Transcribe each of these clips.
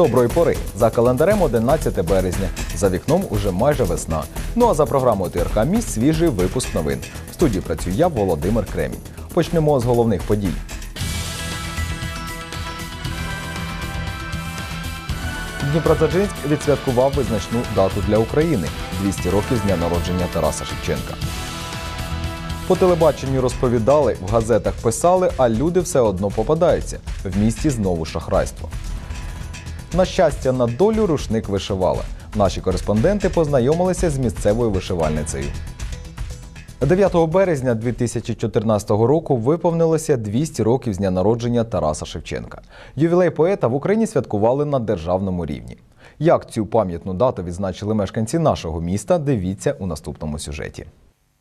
Доброї пори за календарем 11 березня. За вікном уже майже весна. Ну а за програмою ТРК Міст свіжий випуск новин. В студії працюю я, Володимир Кремінь. Почнемо з головних подій. Дніпродзержинськ відсвяткував визначну дату для України 200 років з дня народження Тараса Шевченка. По телебаченню розповідали, в газетах писали, а люди все одно попадаються. В місті знову шахрайство. На щастя, на долю рушник вишивала. Наші кореспонденти познайомилися з місцевою вишивальницею. 9 березня 2014 року виповнилося 200 років з дня народження Тараса Шевченка. Ювілей поета в Україні святкували на державному рівні. Як цю пам'ятну дату відзначили мешканці нашого міста, дивіться у наступному сюжеті.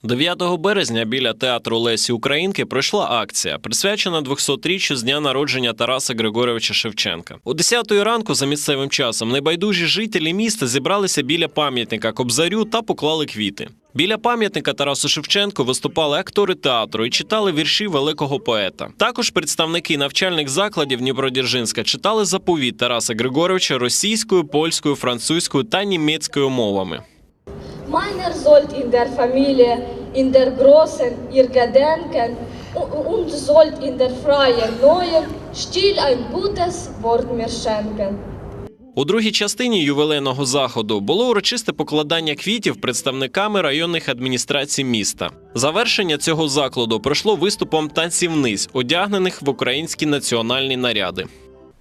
9 березня біля театру Лесі Українки пройшла акція, присвячена 200-річчю з дня народження Тараса Григоровича Шевченка. О 10 ранку за місцевим часом небайдужі жителі міста зібралися біля пам'ятника Кобзарю та поклали квіти. Біля пам'ятника Тарасу Шевченку виступали актори театру і читали вірші великого поета. Також представники навчальних закладів Дніпродзержинська читали заповіт Тараса Григоровича російською, польською, французькою та німецькою мовами. Familie, in der großen ihr gedenken u- und sollt in der freien neuen still ein gutes Wort. У другій частині ювілейного заходу було урочисте покладання квітів представниками районних адміністрацій міста. Завершення цього закладу пройшло виступом танцівниць, одягнених в українські національні наряди.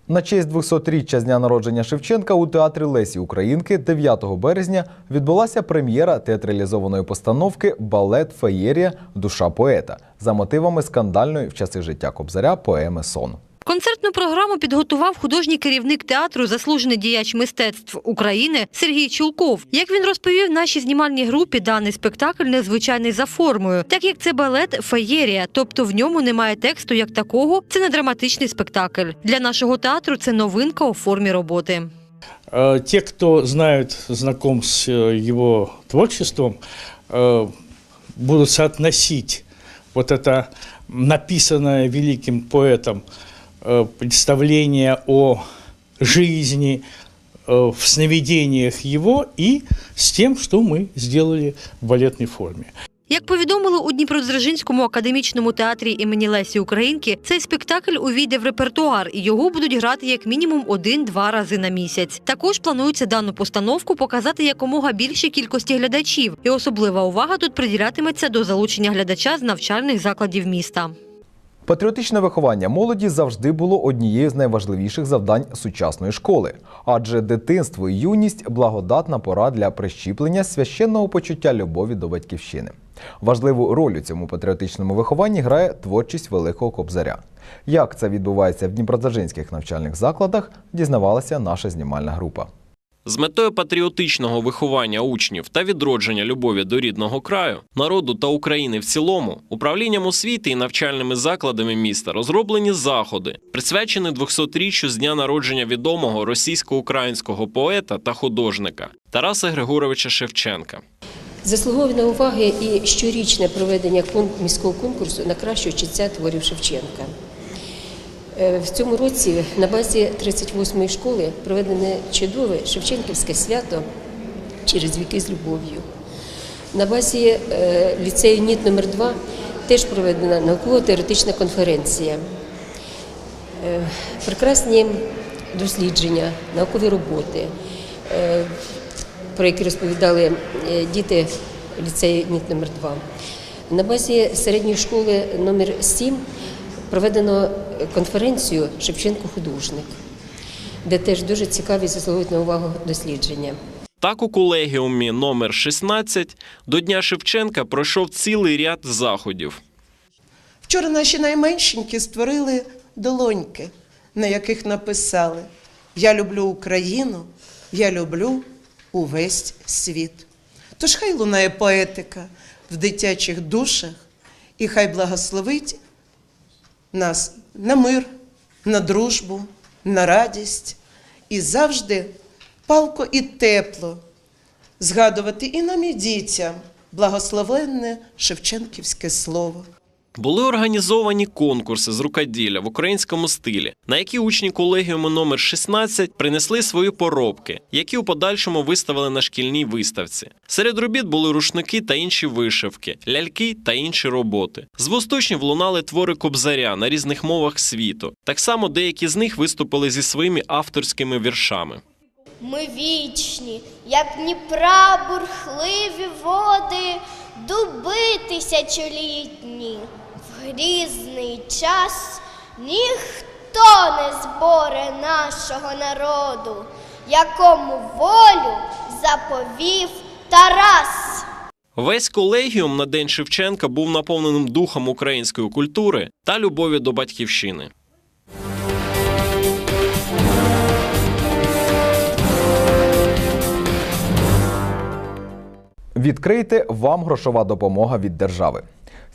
На честь 200-річчя з дня народження Шевченка у театрі Лесі Українки 9 березня відбулася прем'єра театралізованої постановки Балет Феєрія Душа поета за мотивами скандальної в часи життя Кобзаря поеми Сон. Концертну програму підготував художній керівник театру, заслужений діяч мистецтв України Сергій Чулков. Як він розповів нашій знімальній групі, даний спектакль незвичайний за формою, так як це балет феєрія, тобто в ньому немає тексту як такого. Це не драматичний спектакль. Для нашого театру це новинка у формі роботи. Э, Те, кто знают, знаком с э, его творчеством, э, будут соотносить вот это написанное великим поэтом э, представление о жизни э, в сновидениях его и с тем, что мы сделали в балетной форме. Як повідомили у Дніпродзержинському академічному театрі імені Лесі Українки, цей спектакль увійде в репертуар і його будуть грати як мінімум один-два рази на місяць. Також планується дану постановку показати якомога більшій кількості глядачів, і особлива увага тут приділятиметься до залучення глядача з навчальних закладів міста. Патріотичне виховання молоді завжди було однією з найважливіших завдань сучасної школи, адже дитинство і юність благодатна пора для прищіплення священного почуття любові до батьківщини. Важливу роль у цьому патріотичному вихованні грає творчість великого кобзаря. Як це відбувається в дніпродзержинських навчальних закладах, дізнавалася наша знімальна група. З метою патріотичного виховання учнів та відродження любові до рідного краю, народу та України в цілому, управлінням освіти і навчальними закладами міста розроблені заходи, присвячені 200-річчю з дня народження відомого російсько-українського поета та художника Тараса Григоровича Шевченка. Заслуговує уваги і щорічне проведення міського конкурсу на кращого читця творів Шевченка. Е, В цьому році на базі 38-ї школи проведене чудове Шевченківське свято через віки з любов'ю. На базі е, ліцею НІТ номер 2 теж проведена науково-теоретична конференція. Е, Прекрасні дослідження, наукові роботи, про які розповідали діти ліцею НІТ номер 2 На базі середньої школи номер 7 проведено конференцію Шевченко художник, де теж дуже цікаві заслуговують на увагу дослідження. Так у колегіумі номер 16 до Дня Шевченка пройшов цілий ряд заходів. Вчора наші найменшенькі створили долоньки, на яких написали Я люблю Україну, я люблю увесь світ. Тож хай лунає поетика в дитячих душах, і хай благословить нас на мир, на дружбу, на радість і завжди палко і тепло згадувати і нам, і дітям благословенне Шевченківське слово. Були організовані конкурси з рукоділля в українському стилі, на які учні колегіуму номер 16 принесли свої поробки, які у подальшому виставили на шкільній виставці. Серед робіт були рушники та інші вишивки, ляльки та інші роботи. З восточнів лунали твори кобзаря на різних мовах світу. Так само деякі з них виступили зі своїми авторськими віршами. Ми вічні, як Дніпра, бурхливі води, дуби тисячолітні. Грізний час ніхто не зборе нашого народу, якому волю заповів Тарас. Весь колегіум на День Шевченка був наповненим духом української культури та любові до батьківщини. Відкрийте вам грошова допомога від держави.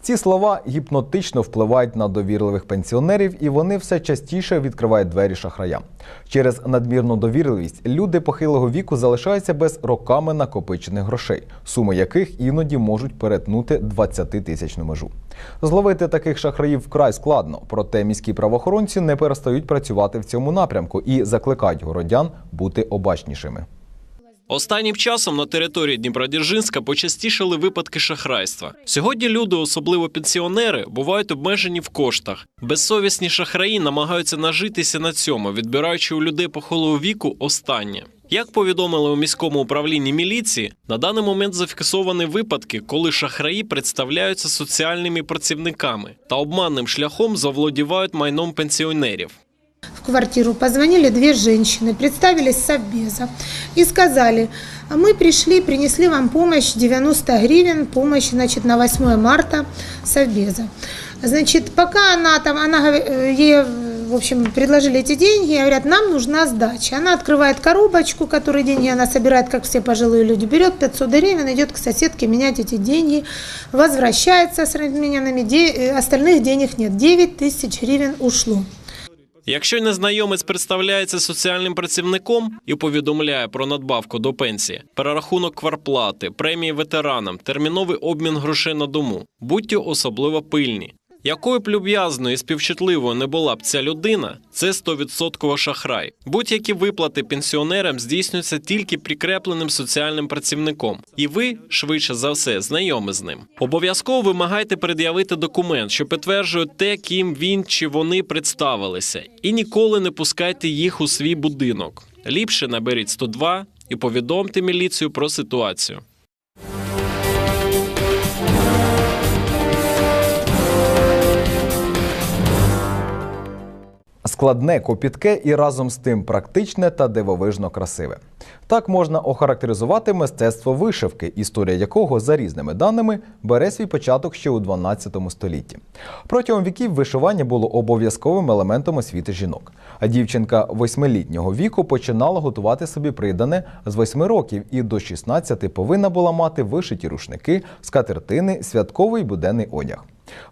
Ці слова гіпнотично впливають на довірливих пенсіонерів, і вони все частіше відкривають двері шахраям. Через надмірну довірливість люди похилого віку залишаються без роками накопичених грошей, суми яких іноді можуть перетнути 20-тисячну межу. Зловити таких шахраїв вкрай складно, проте міські правоохоронці не перестають працювати в цьому напрямку і закликають городян бути обачнішими. Останнім часом на території Дніпродзержинська почастішали випадки шахрайства. Сьогодні люди, особливо пенсіонери, бувають обмежені в коштах. Безсовісні шахраї намагаються нажитися на цьому, відбираючи у людей похилого віку останнє. Як повідомили у міському управлінні міліції, на даний момент зафіксовані випадки, коли шахраї представляються соціальними працівниками та обманним шляхом заволодівають майном пенсіонерів. В квартиру позвонили две женщины, представились Совбеза и сказали, «А мы пришли, принесли вам помощь 90 гривен, помощь значит, на 8 марта Совбеза. Значит, пока она там, она, э, ей, в общем, предложили эти деньги, говорят, нам нужна сдача. Она открывает коробочку, которой деньги она собирает, как все пожилые люди, берет 500 гривен, идет к соседке менять эти деньги, возвращается с размененными, э, остальных денег нет, 9 тысяч гривен ушло. Якщо незнайомець представляється соціальним працівником і повідомляє про надбавку до пенсії, перерахунок кварплати, премії ветеранам, терміновий обмін грошей на дому, будьте особливо пильні. Якою б люб'язною і співчутливою не була б ця людина, це 100% шахрай. Будь-які виплати пенсіонерам здійснюються тільки прикрепленим соціальним працівником, і ви, швидше за все, знайомі з ним. Обов'язково вимагайте пред'явити документ, що підтверджує те, ким він чи вони представилися, і ніколи не пускайте їх у свій будинок. Ліпше наберіть 102 і повідомте міліцію про ситуацію. Складне, копітке і разом з тим практичне та дивовижно красиве. Так можна охарактеризувати мистецтво вишивки, історія якого, за різними даними, бере свій початок ще у 12 столітті. Протягом віків вишивання було обов'язковим елементом освіти жінок. А дівчинка восьмилітнього віку починала готувати собі придане з 8 років і до 16 повинна була мати вишиті рушники, скатертини, святковий буденний одяг.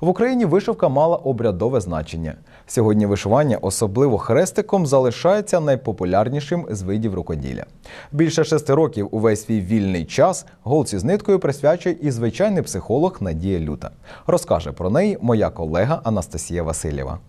В Україні вишивка мала обрядове значення. Сьогодні вишивання, особливо хрестиком, залишається найпопулярнішим з видів рукоділля. Більше шести років увесь свій вільний час голці з ниткою присвячує і звичайний психолог Надія Люта. Розкаже про неї моя колега Анастасія Васильєва.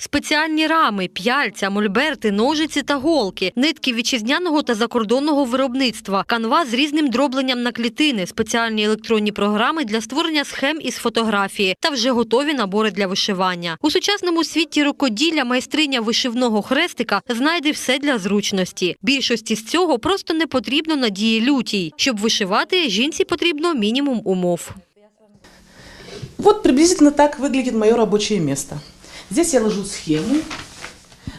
Спеціальні рами, п'яльця, мольберти, ножиці та голки, нитки вітчизняного та закордонного виробництва, канва з різним дробленням на клітини, спеціальні електронні програми для створення схем із фотографії та вже готові набори для вишивання. У сучасному світі рукоділля майстриня вишивного хрестика знайде все для зручності. Більшості з цього просто не потрібно надії лютій. Щоб вишивати, жінці потрібно мінімум умов. Вот приблизительно так выглядит мое рабочее место. Здесь я ложу схему.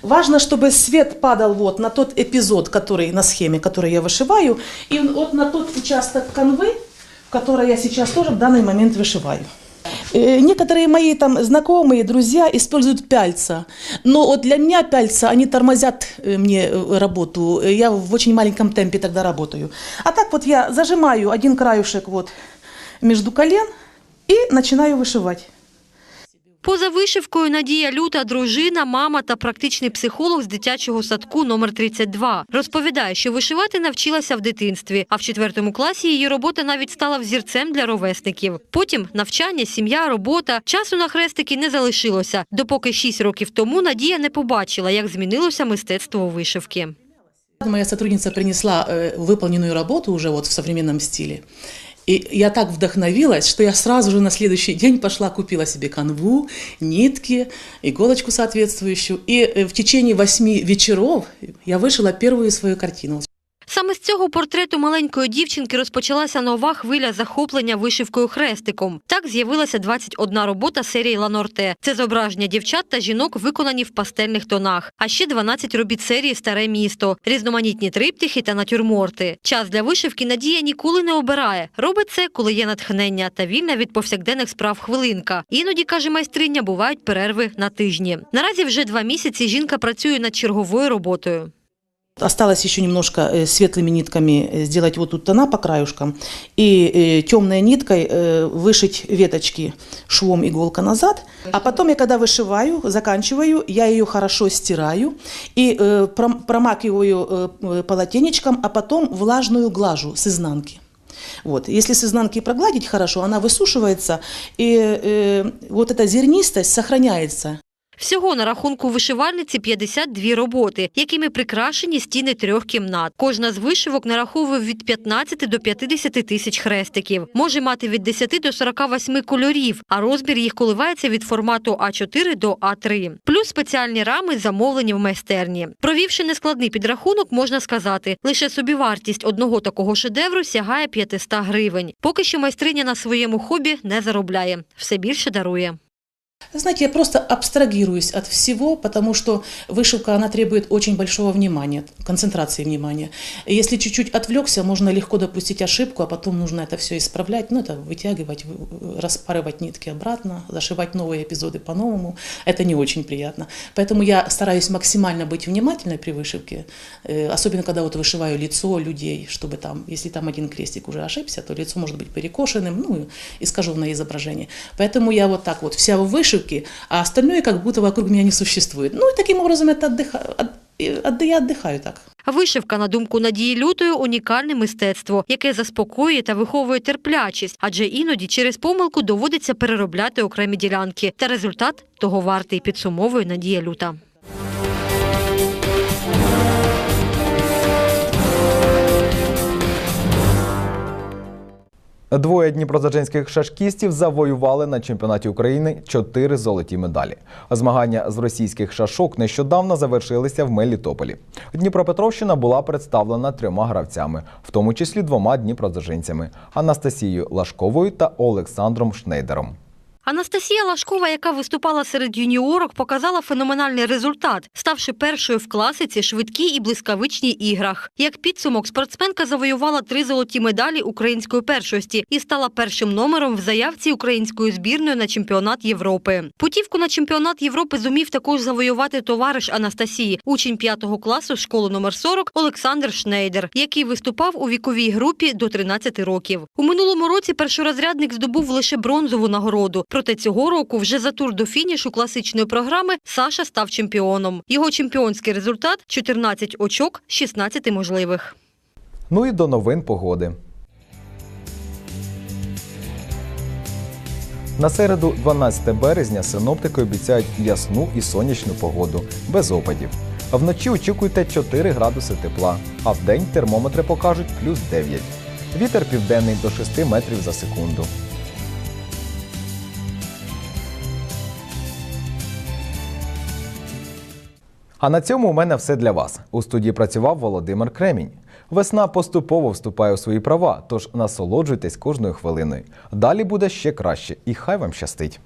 Важно, чтобы свет падал вот на тот эпизод, который на схеме, который я вышиваю, и вот на тот участок канвы, который я сейчас тоже в данный момент вышиваю. Э, Некоторые мои там знакомые, друзья используют пяльца, но вот для меня пяльца, они тормозят э, мне э, работу, я в очень маленьком темпе тогда работаю. А так вот я зажимаю один краюшек вот между колен и начинаю вышивать. Поза вишивкою Надія Люта – дружина, мама та практичний психолог з дитячого садку номер 32. Розповідає, що вишивати навчилася в дитинстві, а в четвертому класі її робота навіть стала взірцем для ровесників. Потім навчання, сім'я, робота. Часу на хрестики не залишилося, допоки шість років тому Надія не побачила, як змінилося мистецтво вишивки. Моя сотрудница принесла э, выполненную работу уже вот в современном стиле. И я так вдохновилась, что я сразу же на следующий день пошла, купила себе канву, нитки, иголочку соответствующую. И э, в течение восьми вечеров я вышила первую свою картину. Саме з цього портрету маленької дівчинки розпочалася нова хвиля захоплення вишивкою хрестиком. Так з'явилася 21 робота серії Ланорте. Це зображення дівчат та жінок, виконані в пастельних тонах. А ще 12 робіт серії Старе місто, різноманітні триптихи та натюрморти. Час для вишивки Надія ніколи не обирає. Робить це, коли є натхнення та вільна від повсякденних справ хвилинка. Іноді каже майстриня, бувають перерви на тижні. Наразі вже два місяці жінка працює над черговою роботою. Осталось еще немножко э, светлыми нитками э, сделать вот тут тона по краюшкам и э, темной ниткой вышить веточки швом иголка назад. А потом я когда вышиваю, заканчиваю, я ее хорошо стираю и пром- промакиваю полотенечком, а потом влажную глажу с изнанки. Вот. Если с изнанки прогладить хорошо, она высушивается, и э, вот эта зернистость сохраняется. Всього на рахунку вишивальниці 52 роботи, якими прикрашені стіни трьох кімнат. Кожна з вишивок нараховує від 15 до 50 тисяч хрестиків. Може мати від 10 до 48 кольорів, а розмір їх коливається від формату А4 до А3. Плюс спеціальні рами замовлені в майстерні. Провівши нескладний підрахунок, можна сказати, лише собівартість одного такого шедевру сягає 500 гривень. Поки що майстриня на своєму хобі не заробляє, все більше дарує. Знаете, я просто абстрагируюсь от всего, потому что вышивка, она требует очень большого внимания, концентрации внимания. Если чуть-чуть отвлекся, можно легко допустить ошибку, а потом нужно это все исправлять, ну, это вытягивать, вы- распарывать нитки обратно, зашивать новые эпизоды по-новому. Это не очень приятно. Поэтому я стараюсь максимально быть внимательной при вышивке, э, особенно когда вот вышиваю лицо людей, чтобы там, если там один крестик уже ошибся, то лицо может быть перекошенным, ну, искаженное изображение. Поэтому я вот так вот вся в вышивке, а остальное как будто вокруг меня не существует. Ну и таким образом это отдыха- от- и отды- я отдыхаю так. Вишивка, на думку Надії Лютої, унікальне мистецтво, яке заспокоює та виховує терплячість, адже іноді через помилку доводиться переробляти окремі ділянки. Та результат того вартий, підсумовує Надія Люта. Двоє дніпрозаджинських шашкістів завоювали на чемпіонаті України чотири золоті медалі. Змагання з російських шашок нещодавно завершилися в Мелітополі. Дніпропетровщина була представлена трьома гравцями, в тому числі двома дніпрозаджинцями – Анастасією Лашковою та Олександром Шнейдером. Анастасія Лашкова, яка виступала серед юніорок, показала феноменальний результат, ставши першою в класиці швидкій і блискавичній іграх. Як підсумок, спортсменка завоювала три золоті медалі української першості і стала першим номером в заявці української збірної на чемпіонат Європи. Путівку на чемпіонат Європи зумів також завоювати товариш Анастасії, учень п'ятого класу школи номер 40 Олександр Шнейдер, який виступав у віковій групі до 13 років. У минулому році першорозрядник здобув лише бронзову нагороду. Проте цього року вже за тур до фінішу класичної програми Саша став чемпіоном. Його чемпіонський результат 14 очок, 16 можливих. Ну і до новин погоди. На середу, 12 березня, синоптики обіцяють ясну і сонячну погоду, без опадів. А вночі очікуйте 4 градуси тепла, а вдень термометри покажуть плюс 9. Вітер південний до 6 метрів за секунду. А на цьому у мене все для вас. У студії працював Володимир Кремінь. Весна поступово вступає у свої права, тож насолоджуйтесь кожною хвилиною. Далі буде ще краще, і хай вам щастить.